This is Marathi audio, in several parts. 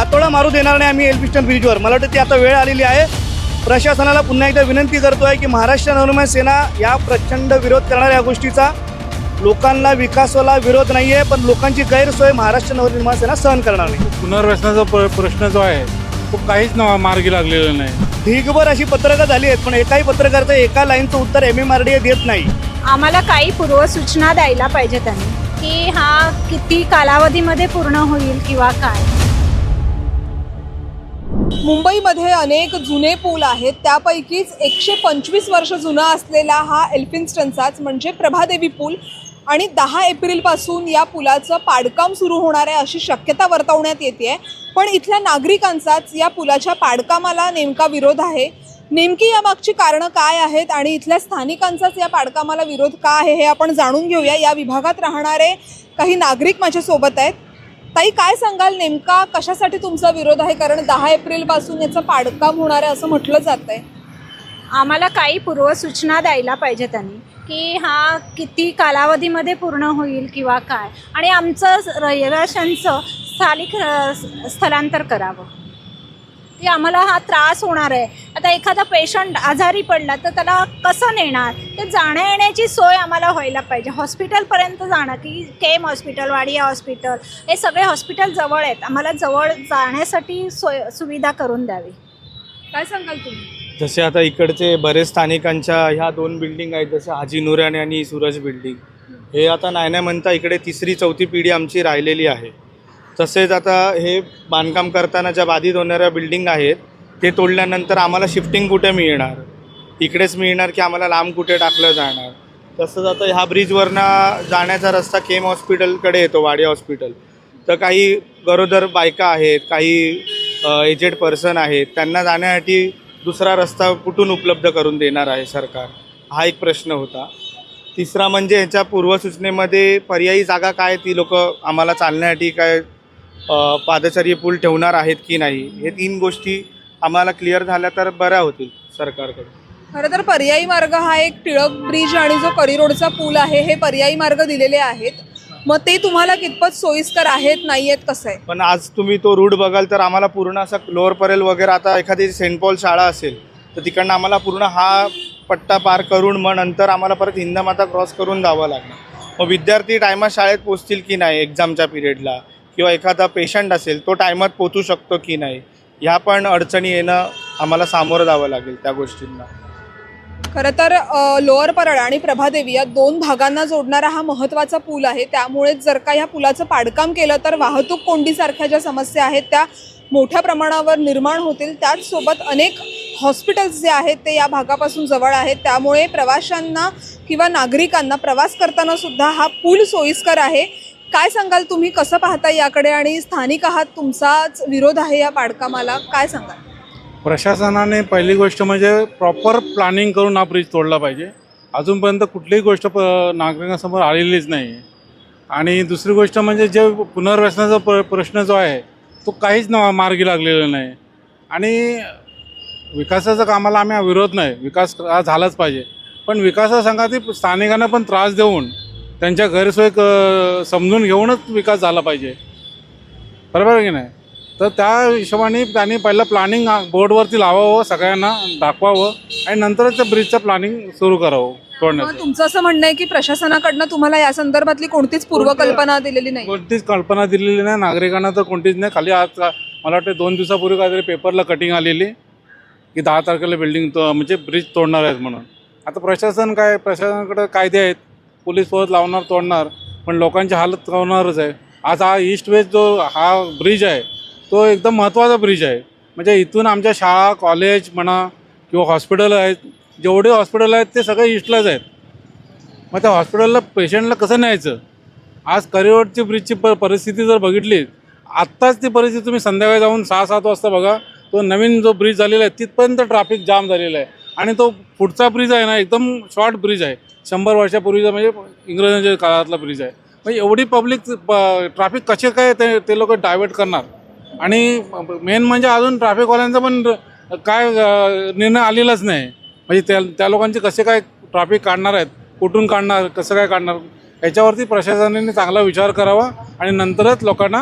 हातोडा मारू देणार नाही आम्ही एल्फिस्टन ब्रिजवर मला वाटतं ती आता वेळ आलेली आहे. प्रशासनाला पुन्हा एकदा विनंती करतो आहे की महाराष्ट्र नवनिर्माण सेना या प्रचंड विरोध करणाऱ्या या गोष्टीचा लोकांना विकासाला विरोध नाही आहे पण लोकांची गैरसोय महाराष्ट्र नवनिर्माण सेना सहन करणार नाही. पुनर्वसनाचा प्र प्रश्न जो आहे तो काहीच मार्गी लागलेला नाही. ढीगभर अशी पत्रकं झाली आहेत पण एकाही पत्रकाराचं एका लाईनचं उत्तर एम एम आर डी देत नाही. आम्हाला काही पूर्वसूचना द्यायला पाहिजे त्यांनी की हा किती कालावधीमध्ये पूर्ण होईल किंवा काय. मुंबईमध्ये अनेक जुने पूल आहेत. त्यापैकीच एकशे पंचवीस वर्ष जुना असलेला हा एल्फिन्स्टनचाच म्हणजे प्रभादेवी पूल. आणि दहा एप्रिलपासून या पुलाचं पाडकाम सुरू होणार आहे अशी शक्यता वर्तवण्यात येते आहे पण इथल्या नागरिकांचाच या पुलाच्या पाडकामाला नेमका विरोध आहे. नेमकी यामागची कारणं काय आहेत आणि इथल्या स्थानिकांचाच या पाडकामाला विरोध का आहे हे आपण जाणून घेऊया. या विभागात राहणारे काही नागरिक माझ्यासोबत आहेत. ताई काय सांगाल? नेमका कशासाठी तुमचा विरोध आहे? कारण दहा एप्रिलपासून याचं पाडकाम होणार आहे असं म्हटलं जात आहे. आम्हाला काही पूर्वसूचना द्यायला पाहिजे त्यांनी की हा किती कालावधीमध्ये पूर्ण होईल किंवा काय. आणि आमचं रहिवाशांचं स्थानिक स्थलांतर करावं. की आम्हाला हा त्रास होणार आहे. आता एखादा पेशंट आजारी पडला तर त्याला कसं नेणार? ते जाण्या येण्याची सोय आम्हाला व्हायला पाहिजे. हॉस्पिटलपर्यंत जाणं की केम हॉस्पिटल वाडिया हॉस्पिटल हे सगळे हॉस्पिटल जवळ आहेत. आम्हाला जवळ जाण्यासाठी सोय सुविधा करून द्यावी. काय सांगाल तुम्ही? जसे आता इकडचे बरेच स्थानिकांच्या ह्या दोन बिल्डिंग आहेत जसं हाजी नुरानी आणि सूरज बिल्डिंग हे आता नाही नाही म्हणता इकडे तिसरी चौथी पिढी आमची राहिलेली आहे. तसेच आता हे बांधकाम करताना ज्या बाधित होणाऱ्या बिल्डिंग आहेत ते तोडल्यानंतर आम्हाला शिफ्टिंग कुठे मिळणार? इकडेच मिळणार की आम्हाला लांब कुठे टाकलं जाणार? तसंच आता ह्या ब्रिजवरनं जाण्याचा रस्ता केम हॉस्पिटलकडे येतो वाडी हॉस्पिटल तर काही गरोदर बायका आहेत काही एजेड पर्सन आहेत त्यांना जाण्यासाठी दुसरा रस्ता कुठून उपलब्ध करून देणार आहे सरकार? हा एक प्रश्न होता. तिसरा म्हणजे ह्याच्या पूर्वसूचनेमध्ये पर्यायी जागा काय? ती लोक आम्हाला चालण्यासाठी काय अ, पादचारी पूल ठेवणार आहेत की नाही? हे तीन गोष्टी आम्हाला क्लिअर झाल्या तर बऱ्या होतील सरकारकडे खरं तर पर्यायी मार्ग हा एक टिळक ब्रिज आणि जो करी रोडचा पूल आहे हे पर्यायी मार्ग दिलेले आहेत. मग ते तुम्हाला कितपत सोयीस्कर आहेत नाही आहेत कसं आहे? पण आज तुम्ही तो रूट बघाल तर आम्हाला पूर्ण असा लोअर परेल वगैरे आता एखादी सेंट पॉल शाळा असेल तर तिकडनं आम्हाला पूर्ण हा पट्टा पार करून मग नंतर आम्हाला परत हिंदमाता क्रॉस करून जावं लागणार. मग विद्यार्थी टायमात शाळेत पोचतील की नाही एक्झामच्या पिरियडला किंवा एखादा पेशंट असेल तो टायमात पोचू शकतो की नाही? ह्या पण अडचणी येणं आम्हाला सामोरं जावं लागेल त्या गोष्टींना. खरं तर लोअर परळ आणि प्रभादेवी या दोन भागांना जोडणारा हा महत्त्वाचा पूल आहे. त्यामुळेच जर का ह्या पुलाचं पाडकाम केलं तर वाहतूक कोंडीसारख्या ज्या समस्या आहेत त्या मोठ्या प्रमाणावर निर्माण होतील. त्याचसोबत अनेक हॉस्पिटल्स जे आहेत ते या भागापासून जवळ आहेत. त्यामुळे प्रवाशांना किंवा नागरिकांना प्रवास करताना सुद्धा हा पूल सोयीस्कर आहे. काय सांगाल तुम्ही? कसं पाहता याकडे आणि स्थानिक आहात तुमचाच विरोध आहे या पाडकामाला काय सांगाल? प्रशासनाने पहिली गोष्ट म्हणजे प्रॉपर प्लॅनिंग करून हा ब्रिज तोडला पाहिजे. अजूनपर्यंत कुठलीही गोष्ट प नागरिकांसमोर आलेलीच नाही. आहे आणि दुसरी गोष्ट म्हणजे जे पुनर्वसनाचा प्र प्रश्न जो आहे तो काहीच न मार्गी लागलेला नाही. आणि विकासाच्या कामाला आम्ही हा विरोध नाही. विकास हा झालाच पाहिजे. पण विकासासंघातील स्थानिकांना पण त्रास देऊन त्यांच्या गैरसोय समजून घेऊनच विकास झाला पाहिजे. बरोबर आहे की नाही? तर त्या हिशोबाने त्यांनी पहिलं प्लॅनिंग बोर्डवरती लावावं सगळ्यांना दाखवावं आणि नंतरच त्या ब्रिजचं प्लॅनिंग सुरू करावं मग तोडण्याचं तुमचं असं म्हणणं आहे की प्रशासनाकडनं तुम्हाला या संदर्भातली कोणतीच पूर्वकल्पना दिलेली नाही? कोणतीच कल्पना दिलेली नाही. नागरिकांना तर कोणतीच नाही. खाली आज का- मला वाटतं दोन दिवसापूर्वी काहीतरी पेपरला कटिंग आलेली की दहा तारखेला बिल्डिंग तो म्हणजे ब्रिज तोडणार आहेत म्हणून. आता प्रशासन काय प्रशासनाकडे कायदे आहेत? पोलीस फौज लावणार तोडणार पण लोकांची हालत होणारच आहे. आज हा ईस्ट वेस्ट जो हा ब्रिज आहे तो एकदम महत्त्वाचा ब्रिज आहे. म्हणजे इथून आमच्या शाळा कॉलेज म्हणा किंवा हॉस्पिटल आहेत जेवढे हॉस्पिटल आहेत ते सगळे ईस्टलाच आहेत. मग त्या हॉस्पिटलला पेशंटला कसं न्यायचं? आज करिअरची ब्रिजची प परिस्थिती जर बघितली आत्ताच ती परिस्थिती तुम्ही संध्याकाळी जाऊन सहा सात वाजता बघा तो नवीन जो ब्रिज झालेला आहे तिथपर्यंत ट्रॅफिक जाम झालेला आहे. आणि तो पुढचा ब्रिज आहे ना एकदम शॉर्ट ब्रिज आहे. शंभर वर्षापूर्वीचा म्हणजे इंग्रजांच्या काळातला ब्रिज आहे. मग एवढी पब्लिक ट्रॅफिक कसे काय ते ते लोक डायवर्ट करणार? आणि मेन म्हणजे अजून ट्रॅफिकवाल्यांचा पण काय निर्णय आलेलाच नाही. म्हणजे त्या त्या लोकांचे कसे काय ट्रॅफिक काढणार आहेत? कुठून काढणार? कसं काय काढणार? याच्यावरती प्रशासनाने चांगला विचार करावा आणि नंतरच लोकांना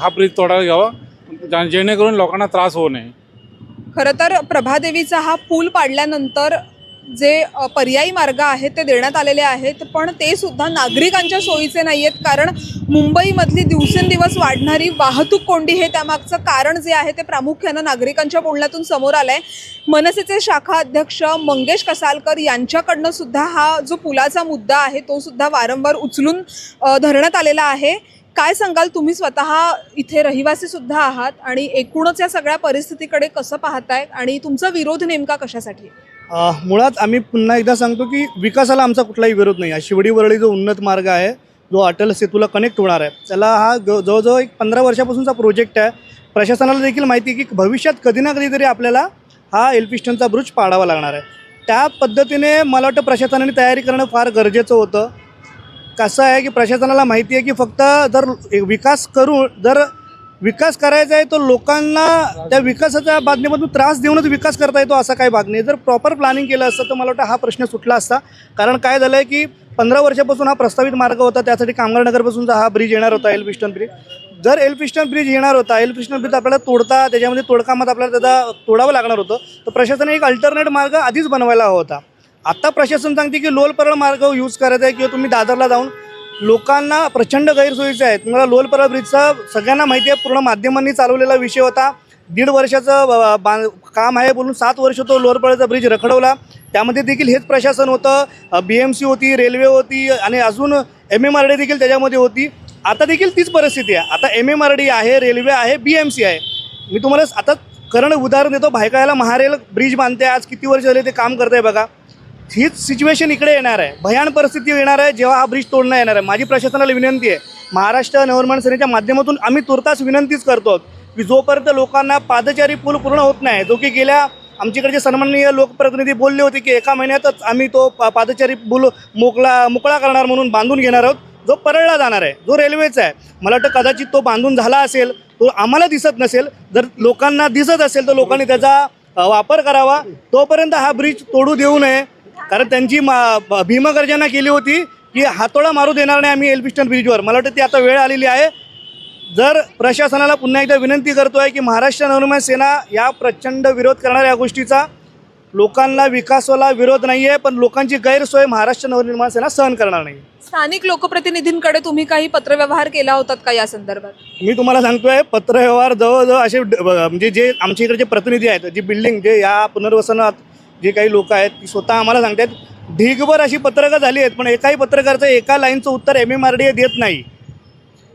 हा ब्रिज तोडायला घ्यावा. जेणेकरून लोकांना त्रास होऊ नये. खरं तर प्रभादेवीचा हा पूल पाडल्यानंतर जे पर्यायी मार्ग आहेत ते देण्यात आलेले आहेत पण ते सुद्धा नागरिकांच्या सोयीचे नाही आहेत कारण मुंबईमधली दिवसेंदिवस वाढणारी वाहतूक कोंडी हे त्यामागचं कारण जे आहे ते प्रामुख्यानं नागरिकांच्या बोलण्यातून समोर आलं आहे मनसेचे शाखा अध्यक्ष मंगेश कसालकर यांच्याकडनं सुद्धा हा जो पुलाचा मुद्दा आहे तो सुद्धा वारंवार उचलून धरण्यात आलेला आहे. काय सांगाल तुम्ही? स्वतः इथे रहिवासी सुद्धा आहात आणि एकूणच या सगळ्या परिस्थितीकडे कसं पाहताय? आणि तुमचा विरोध नेमका कशासाठी मुळात आम्ही पुन्हा एकदा सांगतो की विकासाला आमचा कुठलाही विरोध नाही. आहे शिवडी वरळी जो उन्नत मार्ग आहे जो अटल सेतूला कनेक्ट होणार आहे त्याला हा ग जवळजवळ एक पंधरा वर्षापासूनचा प्रोजेक्ट आहे. प्रशासनाला देखील माहिती आहे की भविष्यात कधी ना कधीतरी आपल्याला हा एल्फिस्टनचा ब्रुज पाडावा लागणार आहे. त्या पद्धतीने मला वाटतं प्रशासनाने तयारी करणं फार गरजेचं होतं. कसं आहे की प्रशासनाला माहिती आहे की फक्त जर विकास करून जर विकास करायचा आहे तो लोकांना त्या विकासाच्या बातमीमधून त्रास देऊनच विकास करता येतो असा काही भाग नाही जर प्रॉपर प्लॅनिंग केलं असतं तर मला वाटतं हा प्रश्न सुटला असता. कारण काय झालं आहे की पंधरा वर्षापासून हा प्रस्तावित मार्ग होता त्यासाठी कामगार नगरपासूनचा हा ब्रिज येणार होता एलपिस्टन ब्रिज जर एलपिस्टन ब्रिज येणार होता एलपिस्टन ब्रिज आपल्याला तोडता त्याच्यामध्ये तोडकामात आपल्याला त्याचा तोडावं लागणार होतं तर प्रशासनाने एक अल्टरनेट मार्ग आधीच बनवायला हवा होता. आत्ता प्रशासन सांगते की लोल परळ मार्ग यूज करायचा आहे किंवा तुम्ही दादरला जाऊन लोकांना प्रचंड गैरसोयीचे आहेत. तुम्हाला लोलपरा ब्रिजचा सगळ्यांना माहिती आहे पूर्ण माध्यमांनी चालवलेला विषय होता. दीड वर्षाचं बां काम आहे बोलून सात वर्ष तो लोअर परळचा ब्रिज रखडवला. त्यामध्ये देखील हेच प्रशासन होतं. बी एम सी होती रेल्वे होती आणि अजून एम एम आर डी देखील त्याच्यामध्ये होती. आता देखील तीच परिस्थिती आहे. आता एम एम आर डी आहे रेल्वे आहे बी एम सी आहे. मी तुम्हाला आता करण उदाहरण देतो. भायकायला महारेल ब्रिज बांधते आज किती वर्ष झाले ते काम करते बघा. हीच सिच्युएशन इकडे येणार आहे. भयान परिस्थिती येणार आहे जेव्हा हा ब्रिज तोडण्यात येणार आहे. माझी प्रशासनाला विनंती आहे. महाराष्ट्र नवनिर्माण सेनेच्या माध्यमातून आम्ही तुर्तास विनंतीच करतो की जोपर्यंत लोकांना पादचारी पूल पूर्ण होत नाही जो की गेल्या आमच्याकडचे सन्माननीय लोकप्रतिनिधी बोलले होते की एका महिन्यातच आम्ही तो पादचारी पूल मोकळा मोकळा करणार म्हणून बांधून घेणार आहोत जो परळला जाणार आहे जो रेल्वेचा आहे. मला वाटतं कदाचित तो बांधून झाला असेल तो आम्हाला दिसत नसेल. जर लोकांना दिसत असेल तर लोकांनी त्याचा वापर करावा. तोपर्यंत हा ब्रिज तोडू देऊ नये. कारण त्यांची मा भीमगर्जना केली होती की हातोडा मारू देणार नाही आम्ही एल्बिस्टन ब्रिजवर. मला वाटतं ती आता वेळ आलेली आहे. जर प्रशासनाला पुन्हा एकदा विनंती करतो आहे की महाराष्ट्र नवनिर्माण सेना या प्रचंड विरोध करणाऱ्या या गोष्टीचा लोकांना विकासाला विरोध नाही आहे पण लोकांची गैरसोय महाराष्ट्र नवनिर्माण सेना सहन करणार नाही. स्थानिक लोकप्रतिनिधींकडे तुम्ही काही पत्रव्यवहार केला होतात का या संदर्भात? मी तुम्हाला सांगतोय पत्रव्यवहार जवळजवळ असे म्हणजे जे आमच्या इकडे जे प्रतिनिधी आहेत जी बिल्डिंग जे या पुनर्वसनात जे काही लोक आहेत ती स्वतः आम्हाला सांगतात ढीगभर अशी पत्रकं झाली आहेत पण एकाही पत्रकाराचं एका लाईनचं उत्तर एम एम आर डी देत नाही.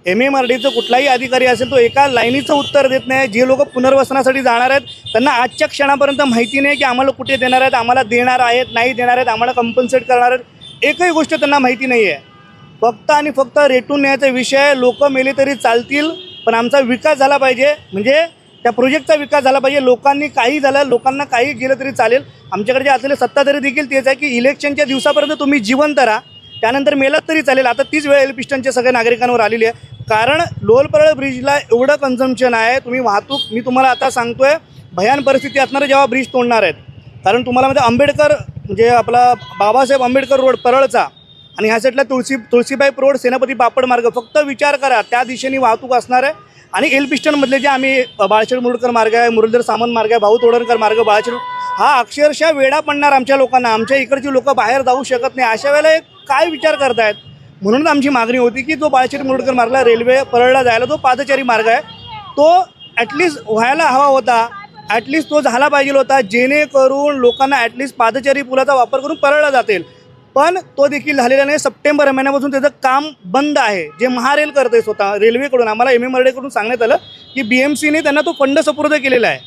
एम एम आर डीचं कुठलाही अधिकारी असेल तो एका लाईनीचं उत्तर देत नाही. जे लोक पुनर्वसनासाठी जाणार आहेत त्यांना आजच्या क्षणापर्यंत माहिती नाही की आम्हाला कुठे देणार आहेत आम्हाला देणार आहेत नाही देणार आहेत आम्हाला कंपन्सेट करणार आहेत. एकही गोष्ट त्यांना माहिती नाही आहे फक्त आणि फक्त रेटून न्यायचा विषय लोक मेले तरी चालतील पण आमचा विकास झाला पाहिजे. म्हणजे त्या प्रोजेक्टचा विकास झाला पाहिजे. लोकांनी काही झालं लोकांना काही गेलं तरी चालेल. आमच्याकडे जे असलेले सत्ताधारी देखील तेच आहे की इलेक्शनच्या दिवसापर्यंत तुम्ही जिवंत राहा. त्यानंतर मेलात तरी चालेल. आता तीच वेळ एल पिस्टनच्या सगळ्या नागरिकांवर आलेली आहे. कारण लोलपरळ ब्रिजला एवढं कन्झम्पशन आहे. तुम्ही वाहतूक मी तुम्हाला आता सांगतो आहे भयान परिस्थिती असणार आहे जेव्हा ब्रिज तोडणार आहेत. कारण तुम्हाला म्हणजे आंबेडकर म्हणजे आपला बाबासाहेब आंबेडकर रोड परळचा आणि ह्या साईडला तुळशी तुळशीबाई रोड सेनापती बापड मार्ग. फक्त विचार करा त्या दिशेने वाहतूक असणार आहे. आणि एल पिस्टनमधले जे आम्ही बाळशेड मुरडकर मार्ग आहे मुरलीधर सामंत मार्ग आहे भाऊ तोडणकर मार्ग बाळशेड हा अक्षरशः वेडा पडणार आमच्या लोकांना. आमच्या इकडची लोक बाहेर जाऊ शकत नाही. अशा वेळेला काय विचार करतायत? म्हणून आमची मागणी होती की जो बाळशेड मुरडकर मार्गला रेल्वे परळला जायला जो पादचारी मार्ग आहे तो ॲटलिस्ट व्हायला हवा होता. ॲटलिस्ट तो झाला पाहिजे होता. जेणेकरून लोकांना ॲटलिस्ट पादचारी पुलाचा वापर करून परळला जातील. पण तो देखील झालेला नाही. सप्टेंबर महिन्यापासून त्याचं काम बंद आहे. जे महारेल करते स्वतः रेल्वेकडून आम्हाला एम. एम. आर डीकडून सांगण्यात आलं की बी एम सीने त्यांना तो फंड सपुर्द केलेला आहे.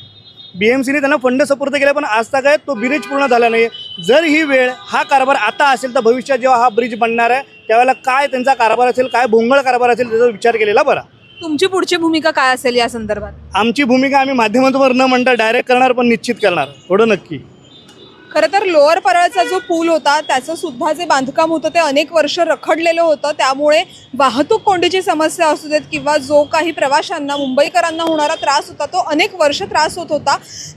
बी एम सीने त्यांना फंड सपुर्द केला पण आज तक तो ब्रिज पूर्ण झाला नाही जर ही वेळ हा कारभार आता असेल तर भविष्यात जेव्हा हा ब्रिज बनणार आहे त्यावेळेला काय त्यांचा कारभार असेल काय भोंगळ कारभार असेल त्याचा विचार केलेला बरा. तुमची पुढची भूमिका काय असेल या संदर्भात? आमची भूमिका आम्ही माध्यमांवर न म्हणता डायरेक्ट करणार पण निश्चित करणार. थोडं नक्की. खरं तर लोअर परळचा जो पूल होता त्याचं सुद्धा जे बांधकाम होतं ते अनेक वर्ष रखडलेलं होतं. त्यामुळे वाहतूक कोंडीची समस्या असू देत किंवा जो काही प्रवाशांना मुंबईकरांना होणारा त्रास होता तो अनेक वर्ष त्रास होत होता.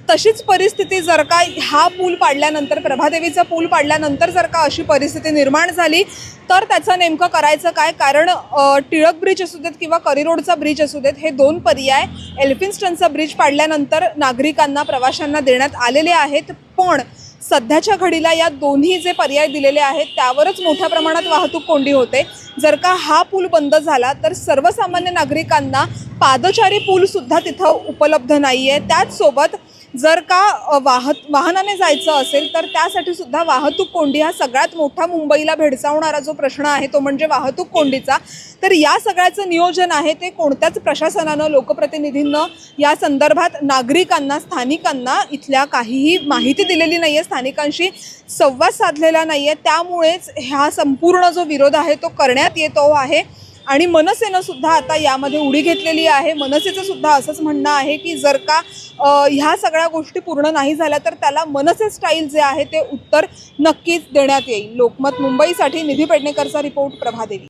तशीच परिस्थिती जर का हा पूल पाडल्यानंतर प्रभादेवीचा पूल पाडल्यानंतर जर का अशी परिस्थिती निर्माण झाली तर त्याचं नेमकं करायचं काय? कारण टिळक ब्रिज असू देत किंवा करिरोडचा ब्रिज असू देत हे दोन पर्याय एल्फिन्स्टनचा ब्रिज पाडल्यानंतर नागरिकांना प्रवाशांना देण्यात आलेले आहेत. पण सध्याच्या घडीला या दोन्ही जे पर्याय दिलेले आहेत त्यावरच मोठ्या प्रमाणात वाहतूक कोंडी होते. जर का हा पूल बंद झाला तर सर्वसामान्य नागरिकांना पादचारी पूलसुद्धा तिथं उपलब्ध नाही आहे त्याचसोबत जर का वाहत वाहनाने जायचं असेल तर त्यासाठी सुद्धा वाहतूक कोंडी हा सगळ्यात मोठा मुंबईला भेडसावणारा जो प्रश्न आहे तो म्हणजे वाहतूक कोंडीचा. तर या सगळ्याचं नियोजन आहे ते कोणत्याच प्रशासनानं लोकप्रतिनिधींनं या संदर्भात नागरिकांना स्थानिकांना इथल्या काहीही माहिती दिलेली नाही आहे स्थानिकांशी संवाद साधलेला नाही आहे त्यामुळेच ह्या संपूर्ण जो विरोध आहे तो करण्यात येतो आहे. आणि मनसेनं सुद्धा आता यामध्ये उडी घेतलेली आहे. मनसेचं सुद्धा असंच म्हणणं आहे की जर का ह्या सगळ्या गोष्टी पूर्ण नाही झाल्या तर त्याला मनसे स्टाईल जे आहे ते उत्तर नक्कीच देण्यात येईल. लोकमत मुंबईसाठी निधी पेडणेकरचा रिपोर्ट प्रभादेवी.